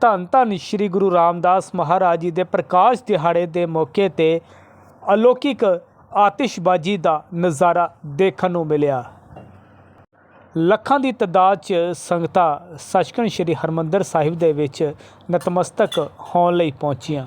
ਧੰਨ ਧੰਨ ਸ੍ਰੀ ਗੁਰੂ ਰਾਮਦਾਸ ਮਹਾਰਾਜ ਜੀ ਦੇ ਪ੍ਰਕਾਸ਼ ਦਿਹਾੜੇ ਦੇ ਮੌਕੇ ਤੇ ਅਲੌਕਿਕ ਆਤਿਸ਼ਬਾਜ਼ੀ ਦਾ ਨਜ਼ਾਰਾ ਦੇਖਣ ਨੂੰ ਮਿਲਿਆ। ਲੱਖਾਂ ਦੀ ਤਾਦਾਦ 'ਚ ਸੰਗਤਾਂ ਸੱਚਖੰਡ ਸ੍ਰੀ ਹਰਮੰਦਰ ਸਾਹਿਬ ਦੇ ਵਿੱਚ ਨਤਮਸਤਕ ਹੋਣ ਲਈ ਪਹੁੰਚੀਆਂ।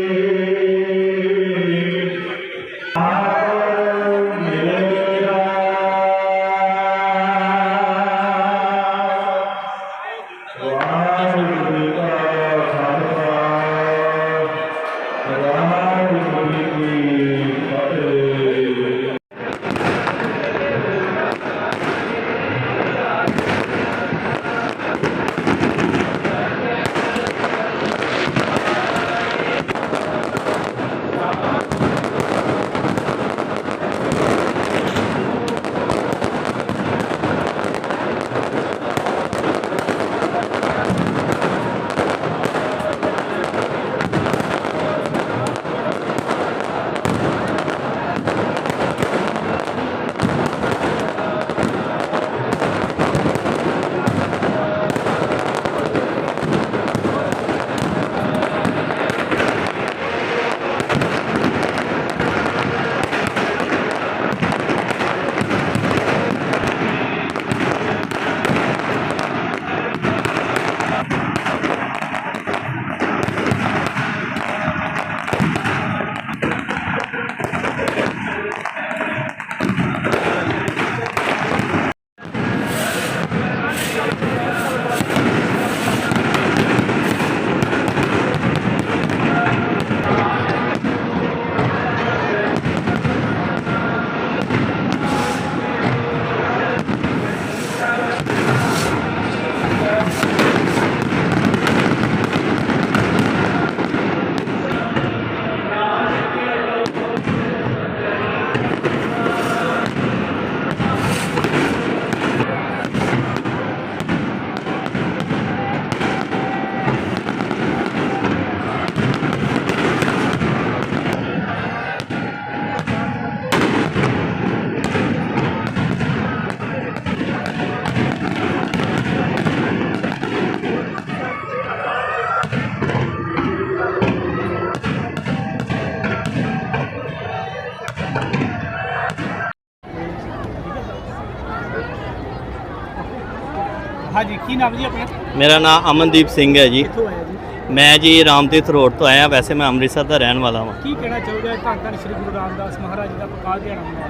ਹਾਂਜੀ ਕੀ ਨਾਮ ਜੀ ਆਪਣਾ? ਮੇਰਾ ਨਾਮ ਅਮਨਦੀਪ ਸਿੰਘ ਹੈ ਜੀ। ਕਿੱਥੋਂ ਆਇਆ ਜੀ? ਮੈਂ ਜੀ ਰਾਮਤੀਰਥ ਰੋਡ ਤੋਂ ਆਇਆ ਵੈਸੇ ਮੈਂ ਅੰਮ੍ਰਿਤਸਰ ਦਾ ਰਹਿਣ ਵਾਲਾ ਹਾਂ ਕੀ ਕਹਿਣਾ ਚਾਹੋਗੇ? ਧੰਨ ਧੰਨ ਸ੍ਰੀ ਗੁਰੂ ਰਾਮਦਾਸ ਮਹਾਰਾਜ ਦਾ ਪ੍ਰਕਾਸ਼ ਦਿਹਾੜਾ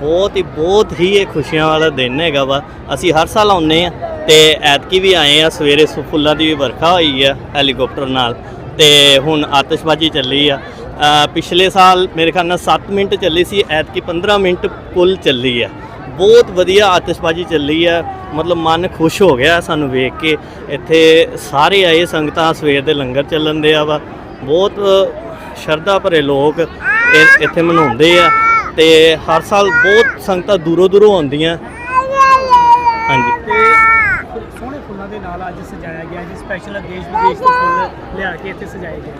ਬਹੁਤ ਹੀ ਬਹੁਤ ਹੀ ਇਹ ਖੁਸ਼ੀਆਂ ਵਾਲਾ ਦਿਨ ਹੈਗਾ ਵਾ। ਅਸੀਂ ਹਰ ਸਾਲ ਆਉਂਦੇ ਆ ਤੇ ਐਤਕੀ ਵੀ ਆਏ ਆ ਸਵੇਰੇ ਫੁੱਲਾਂ ਦੀ ਵਰਖਾ ਹੋਈ ਆ ਹੈਲੀਕਾਪਟਰ ਨਾਲ ਤੇ ਹੁਣ ਆਤਿਸ਼ਬਾਜ਼ੀ ਚੱਲੀ ਆ। ਪਿਛਲੇ ਸਾਲ ਮੇਰੇ ਖਿਆਲ ਨਾਲ 7 ਮਿੰਟ ਚੱਲੀ ਸੀ ਐਤਕੀ 15 ਮਿੰਟ ਕੁੱਲ ਚੱਲੀ ਆ। ਬਹੁਤ ਵਧੀਆ ਆਤਿਸ਼ਬਾਜ਼ੀ ਚੱਲੀ ਆ। ਮਤਲਬ ਮਨ ਖੁਸ਼ ਹੋ ਗਿਆ ਸਾਨੂੰ ਵੇਖ ਕੇ। ਇੱਥੇ ਸਾਰੇ ਆਏ ਸੰਗਤਾਂ ਸਵੇਰ ਦੇ ਲੰਗਰ ਚੱਲਣ ਦੇ ਆ ਵਾ। ਬਹੁਤ ਸ਼ਰਧਾ ਭਰੇ ਲੋਕ ਇ- ਇੱਥੇ ਮਨਾਉਂਦੇ ਆ। ਤੇ ਹਰ ਸਾਲ ਬਹੁਤ ਸੰਗਤਾਂ ਦੂਰੋਂ ਦੂਰੋਂ ਆਉਂਦੀਆਂ। ਹਾਂਜੀ। ਤੇ ਸੋਹਣੇ ਫੁੱਲਾਂ ਦੇ ਨਾਲ ਅੱਜ ਸਜਾਇਆ ਗਿਆ ਜੀ ਸਪੈਸ਼ਲ ਦੇਸ਼ ਵਿਦੇਸ਼ ਤੋਂ ਫੁੱਲ ਲਿਆ ਕੇ ਇੱਥੇ ਸਜਾਏ ਗਏ।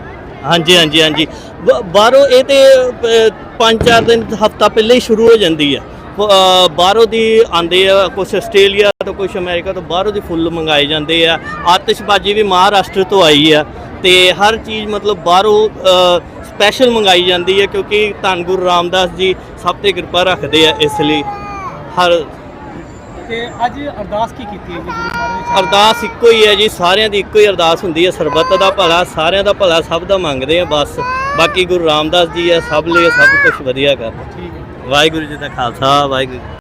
ਹਾਂਜੀ ਹਾਂਜੀ ਹਾਂਜੀ। ਬ- ਬਾਹਰੋਂ ਇਹ ਤੇ ਅ, ਪੰਜ ਚਾਰ ਦਿਨ ਹਫਤਾ ਪਹਿਲਾਂ ਹੀ ਸ਼ੁਰੂ ਹੋ ਜਾਂਦੀ ਆ। ਬਾਹਰੋਂ ਦੀ ਆਂਦੇ ਆ ਕੁਝ ਆਸਟ੍ਰੇਲੀਆ ਤੋਂ ਕੁਝ ਅਮਰੀਕਾ ਤੋਂ ਬਾਹਰੋਂ ਦੀ ਫੁੱਲ ਮੰਗਾਏ ਜਾਂਦੇ ਆ। ਆਤਿਸ਼ਬਾਜ਼ੀ ਵੀ ਮਹਾਰਾਸ਼ਟਰ ਤੋਂ ਆਈ ਆ ਤੇ ਹਰ ਚੀਜ਼ ਮਤਲਬ ਬਾਹਰੋਂ ਸਪੈਸ਼ਲ ਮੰਗਾਈ ਜਾਂਦੀ ਹੈ ਕਿਉਂਕਿ ਧੰਨ ਗੁਰੂ ਰਾਮਦਾਸ ਜੀ ਸਭ ਤੇ ਕਿਰਪਾ ਰੱਖਦੇ ਆ ਇਸ ਲਈ ਹਰ ਤੇ ਅੱਜ ਅਰਦਾਸ ਕੀ ਕੀਤੀ ਹੈ ਜੀ ਗੁਰੂ ਮਹਾਰਾਜ ਅਰਦਾਸ ਇੱਕੋ ਹੀ ਹੈ ਜੀ ਸਾਰਿਆਂ ਦੀ ਇੱਕੋ ਹੀ ਅਰਦਾਸ ਹੁੰਦੀ ਹੈ ਸਰਬੱਤ ਦਾ ਭਲਾ ਸਾਰਿਆਂ ਦਾ ਭਲਾ ਸਭ ਦਾ ਮੰਗਦੇ ਆ ਬਸ। ਬਾਕੀ ਗੁਰੂ ਰਾਮਦਾਸ ਜੀ ਆ ਸਭ ਲਈ ਸਭ ਕੁਝ ਵਧੀਆ ਕਰ। ਠੀਕ ਵਾਹਿਗੁਰੂ ਜੀ ਦਾ ਖਾਲਸਾ ਵਾਹਿਗੁਰੂ